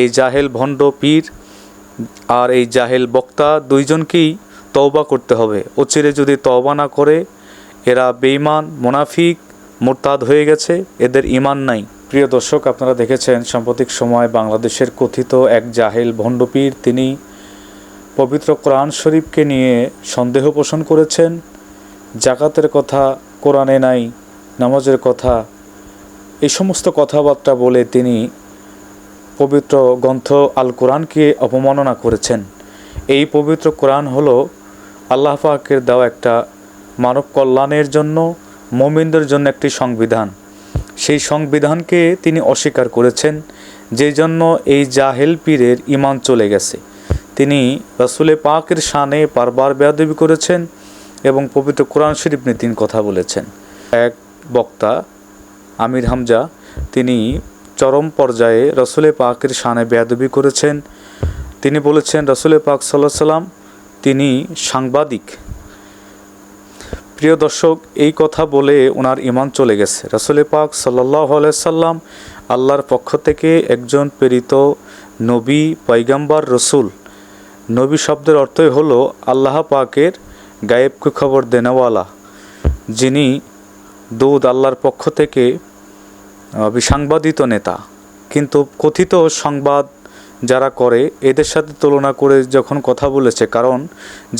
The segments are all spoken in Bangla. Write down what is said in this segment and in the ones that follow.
এই জাহেল ভণ্ড পীর আর এই জাহেল বক্তা দুইজনকেই তওবা করতে হবে। অচিরে যদি তওবা না করে, এরা বেঈমান, মোনাফিক, মোরতাদ হয়ে গেছে, এদের ইমান নাই। প্রিয় দর্শক, আপনারা দেখেছেন সাম্প্রতিক সময় বাংলাদেশের কথিত এক জাহেল ভণ্ডপীর তিনি পবিত্র কোরআন শরীফকে নিয়ে সন্দেহ পোষণ করেছেন, জাকাতের কথা, কোরআনে নাই, নামাজের কথা, এই সমস্ত কথাবার্তা বলে তিনি পবিত্র গ্রন্থ আল কোরআনকে অপমাননা করেছেন। এই পবিত্র কোরআন হলো আল্লাহ পাকের দেওয়া একটা মানব কল্যাণের জন্য, মোমিনদের জন্য একটি সংবিধান। সেই সংবিধানকে তিনি অস্বীকার করেছেন যেই জন্য এই জাহেল পীরের ইমান চলে গেছে। তিনি রসুলে পাকের শানে বারবার বেয়াদবি করেছেন এবং পবিত্র কোরআন শরীফ নিয়ে তিনি কথা বলেছেন। এক বক্তা, আমির হামজা, তিনি চরম পর্যায়ে রসুলে পাকের শানে বেয়াদবি করেছেন। তিনি বলেছেন রসুলে পাক সাল্লাহ সাল্লাম তিনি সাংবাদিক। প্রিয় দর্শক, এই কথা বলে ওনার ইমান চলে গেছে। রসুল পাক সাল্লাহ সাল্লাম আল্লাহর পক্ষ থেকে একজন প্রেরিত নবী পৈগাম্বার রসুল। নবী শব্দের অর্থই হলো আল্লাহ পাকের গায়েবকে খবর দেনেওয়ালা, যিনি দুধ আল্লাহর পক্ষ থেকে বিসাংবাদিত নেতা। কিন্তু কথিত সংবাদ যারা করে, এদের সাথে তুলনা করে যখন কথা বলেছে, কারণ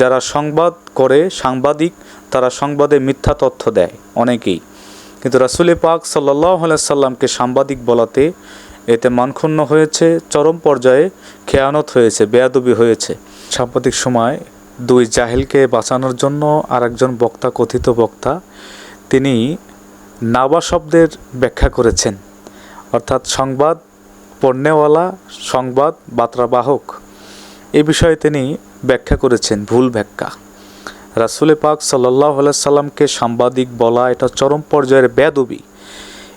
যারা সংবাদ করে সাংবাদিক, তারা সংবাদে মিথ্যা তথ্য দেয় অনেকেই। কিন্তু রাসুল পাক সাল্লাহ সাল্লামকে সাংবাদিক বলাতে এতে মানক্ষুণ্ণ হয়েছে, চরম পর্যায়ে খেয়ানত হয়েছে, বেয়াদবি হয়েছে। সাম্প্রতিক সময় দুই জাহেলকে বাঁচানোর জন্য আরেকজন বক্তা, কথিত বক্তা, তিনি নাবা শব্দের ব্যাখ্যা করেছেন। অর্থাৎ সংবাদ, পণ্যওয়ালা, সংবাদ, বার্তাবাহক। এ বিষয়ে তিনি ব্যাখ্যা করেছেন ভুল ব্যাখ্যা। রাসুলে পাক সাল্লাহ সাল্লামকে সাংবাদিক বলা এটা চরম পর্যায়ের বেদবি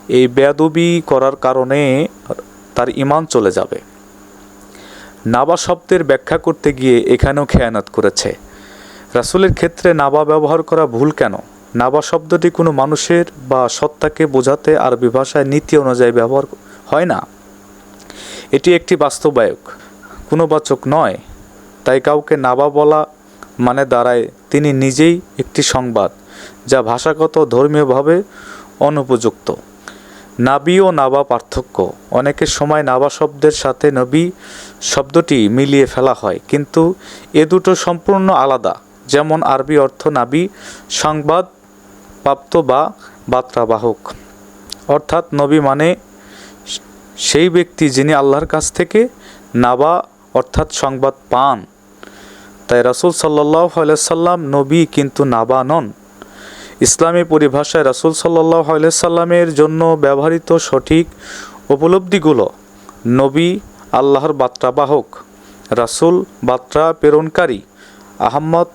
এই বেদবি করার কারণে তার ইমান চলে যাবে। নাবা শব্দের ব্যাখ্যা করতে গিয়ে এখানেও খেয়ানত করেছে। রাসুলের ক্ষেত্রে নাবা ব্যবহার করা ভুল কেন? নাবা শব্দটি কোনো মানুষের বা সত্তাকে বোঝাতে আরবি ভাষায় নীতি অনুযায়ী ব্যবহার হয় না। এটি একটি বাস্তবায়ক। কোনো বাচক নয়। তাই কাউকে নাবা বলা মানে দাঁড়ায়। তিনি নিজেই একটি সংবাদ, যা ভাষাগত, ধর্মীয়ভাবে অনুপযুক্ত। নাবি ও নাবা পার্থক্য। অনেকের সময় নাবা শব্দের সাথে নবী শব্দটি মিলিয়ে ফেলা হয়, কিন্তু এ দুটো সম্পূর্ণ আলাদা। যেমন আরবি অর্থ নাবি, সংবাদ প্রাপ্ত বা বার্তাবাহক অর্থাৎ নবী মানে সেই ব্যক্তি যিনি আল্লাহর কাছ থেকে নাবা অর্থাৎ সংবাদ পান। তাই রাসুল সাল্লাহ সাল্লাম নবী কিন্তু নাবা নন। ইসলামী পরিভাষায় রাসুল সাল্লাহ সাল্লামের জন্য ব্যবহৃত সঠিক উপলব্ধিগুলো নবী আল্লাহর বার্তাবাহক রাসুল বার্তা প্রেরণকারী, আহম্মদ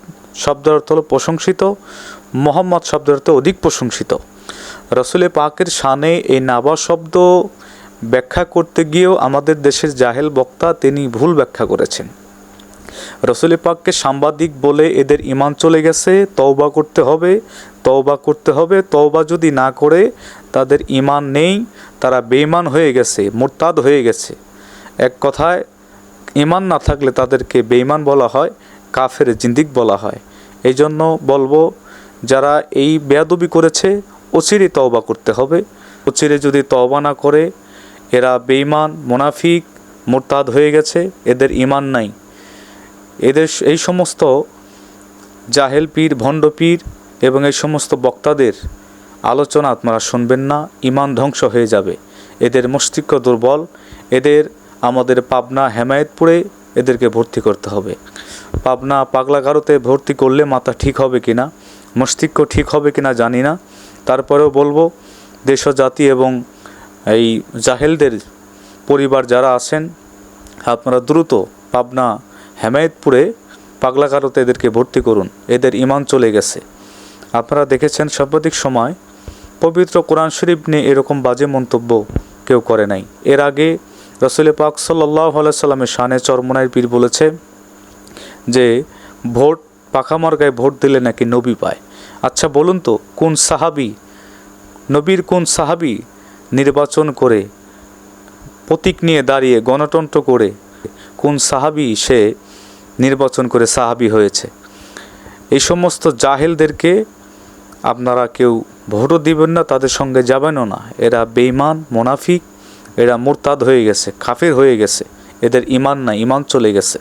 শব্দের অর্থ হল প্রশংসিত মোহাম্মদ অর্থ অধিক প্রশংসিত। রসুলে পাকের শানে এই নাবা শব্দ ব্যাখ্যা করতে গিয়েও আমাদের দেশের জাহেল বক্তা তিনি ভুল ব্যাখ্যা করেছেন। রসুলি পাককে সাংবাদিক বলে এদের ইমান চলে গেছে, তওবা করতে হবে, তওবা করতে হবে, তওবা যদি না করে তাদের ইমান নেই, তারা বেঈমান হয়ে গেছে, মোরতাদ হয়ে গেছে। এক কথায় ইমান না থাকলে তাদেরকে বেইমান বলা হয়, কাফের জিন্দিক বলা হয়। এই জন্য বলব যারা এই বেয়াদবি করেছে, অচিরে তওবা করতে হবে। অচিরে যদি তওবা না করে, এরা বেঈমান, মোনাফিক, মোরতাদ হয়ে গেছে, এদের ইমান নাই। এদের এই সমস্ত জাহেল পীর, ভণ্ড পীর এবং এই সমস্ত বক্তাদের আলোচনা আপনারা শুনবেন না ইমান ধ্বংস হয়ে যাবে। এদের মস্তিষ্ক দুর্বল, এদের আমাদের পাবনা হেমায়েতপুরে এদেরকে ভর্তি করতে হবে। পাবনা পাগলাগারোতে ভর্তি করলে মাথা ঠিক হবে কি না মস্তিষ্ক ঠিক হবে কি না জানি না। তারপরেও বলব দেশ জাতি এবং এই জাহেলদের পরিবার যারা আছেন, আপনারা দ্রুত পাবনা, হেমায়েতপুরে পাগলাকারতে এদেরকে ভর্তি করুন। এদের ইমান চলে গেছে। আপনারা দেখেছেন সাম্প্রতিক সময় পবিত্র কোরআন শরীফ নিয়ে এরকম বাজে মন্তব্য কেউ করে নাই। এর আগে রসুল পাক সাল্লাহ সাল্লামের শানে চরমনায় পীর বলেছে যে, ভোট পাখা মার্গায় ভোট দিলে নাকি নবী পায়? আচ্ছা বলুন তো, কোন সাহাবি, নবীর কোন সাহাবি নির্বাচন করে প্রতীক নিয়ে দাঁড়িয়ে গণতন্ত্র করে কোন সাহাবি সে নির্বাচন করে সাহাবি হয়েছে? এই সমস্ত জাহেলদেরকে আপনারা কেউ ভোটও দিবেন না, তাদের সঙ্গে যাবেনও না। এরা বেইমান মোনাফিক, এরা মুরতাদ হয়ে গেছে খাফির হয়ে গেছে। এদের ইমান না ইমান চলে গেছে।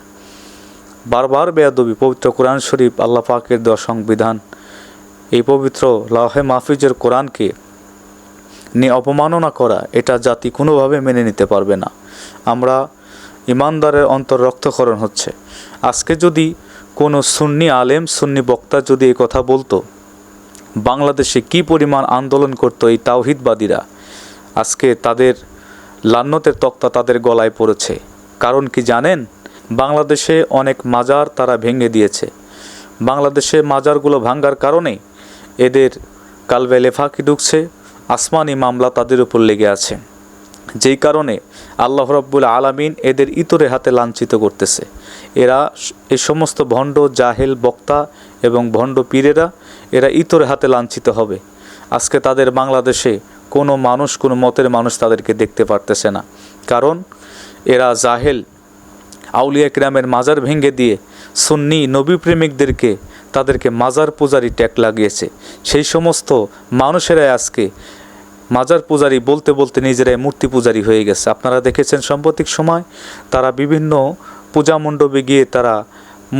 বারবার বেয়াদবি, পবিত্র কোরআন শরীফ, আল্লাহ পাকের দেওয়া সংবিধান। এই পবিত্র লাহে মাহফিজের কোরআনকে নিয়ে অপমাননা করা, এটা জাতি কোনোভাবে মেনে নিতে পারবে না। আমরা ইমানদারের অন্তর রক্তকরণ হচ্ছে। আজকে যদি কোনো সুন্নি আলেম, সুন্নি বক্তা যদি এই কথা বলতো, বাংলাদেশে কি পরিমাণ আন্দোলন করতো এই তাওহিদবাদীরা, আজকে তাদের লান্নতের তক্তা তাদের গলায় পড়েছে। কারণ কি জানেন? বাংলাদেশে অনেক মাজার তারা ভেঙে দিয়েছে। বাংলাদেশে মাজারগুলো ভাঙ্গার কারণে এদের কালবে লেফাকি ঢুকছে, আসমানি মামলা তাদের উপর লেগে আছে। যেই কারণে আল্লাহ রব্বুল আলামিন এদের ইতরে হাতে লাঞ্ছিত করতেছে। এরা এই সমস্ত ভণ্ড, জাহেল বক্তা এবং ভণ্ড পীরেরা এরা ইতরে হাতে লাঞ্ছিত হবে। আজকে তাদের বাংলাদেশে কোনো মানুষ, কোনো মতের মানুষ তাদেরকে দেখতে পারতেছে না। কারণ এরা জাহেল আউলিয়া কিরামের মাজার ভেঙে দিয়ে সুন্নি নবী প্রেমিকদেরকে তাদেরকে মাজার পূজারি ট্যাগ লাগিয়েছে। সেই সমস্ত মানুষেরাই আজকে মাজার পূজারি বলতে বলতে নিজেরাই মূর্তি পূজারি হয়ে গেছে। আপনারা দেখেছেন সাম্প্রতিক সময় তারা বিভিন্ন পূজা মণ্ডপে গিয়ে তারা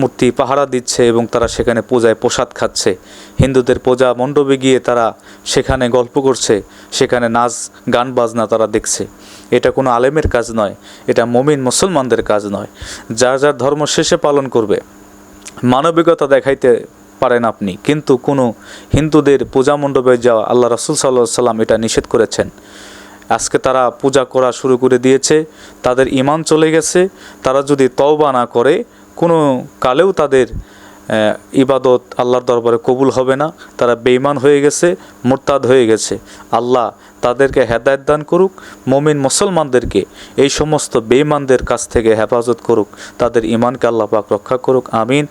মূর্তি পাহারা দিচ্ছে এবং তারা সেখানে পূজায় প্রসাদ খাচ্ছে। হিন্দুদের পূজা মণ্ডপে গিয়ে তারা সেখানে গল্প করছে, সেখানে নাচ, গান, বাজনা তারা দেখছে। এটা কোনো আলেমের কাজ নয়, এটা মমিন মুসলমানদের কাজ নয়। যার যার ধর্ম শেষে পালন করবে, মানবিকতা দেখাইতে পারেন আপনি। কিন্তু কোনো হিন্দুদের পূজা মণ্ডপে যাওয়া, আল্লাহ রসুল সাল্লাহ সাল্লাম এটা নিষেধ করেছেন। আজকে তারা পূজা করা শুরু করে দিয়েছে, তাদের ইমান চলে গেছে, তারা যদি তওবা না করে কোনো কালেও তাদের ইবাদত আল্লাহর দরবারে কবুল হবে না। তারা বেইমান হয়ে গেছে, মোরতাদ হয়ে গেছে। আল্লাহ তাদেরকে হেদায়ত দান করুক, মমিন মুসলমানদেরকে এই সমস্ত বেইমানদের কাছ থেকে হেফাজত করুক, তাদের ইমানকে আল্লাহ পাক রক্ষা করুক, আমিন।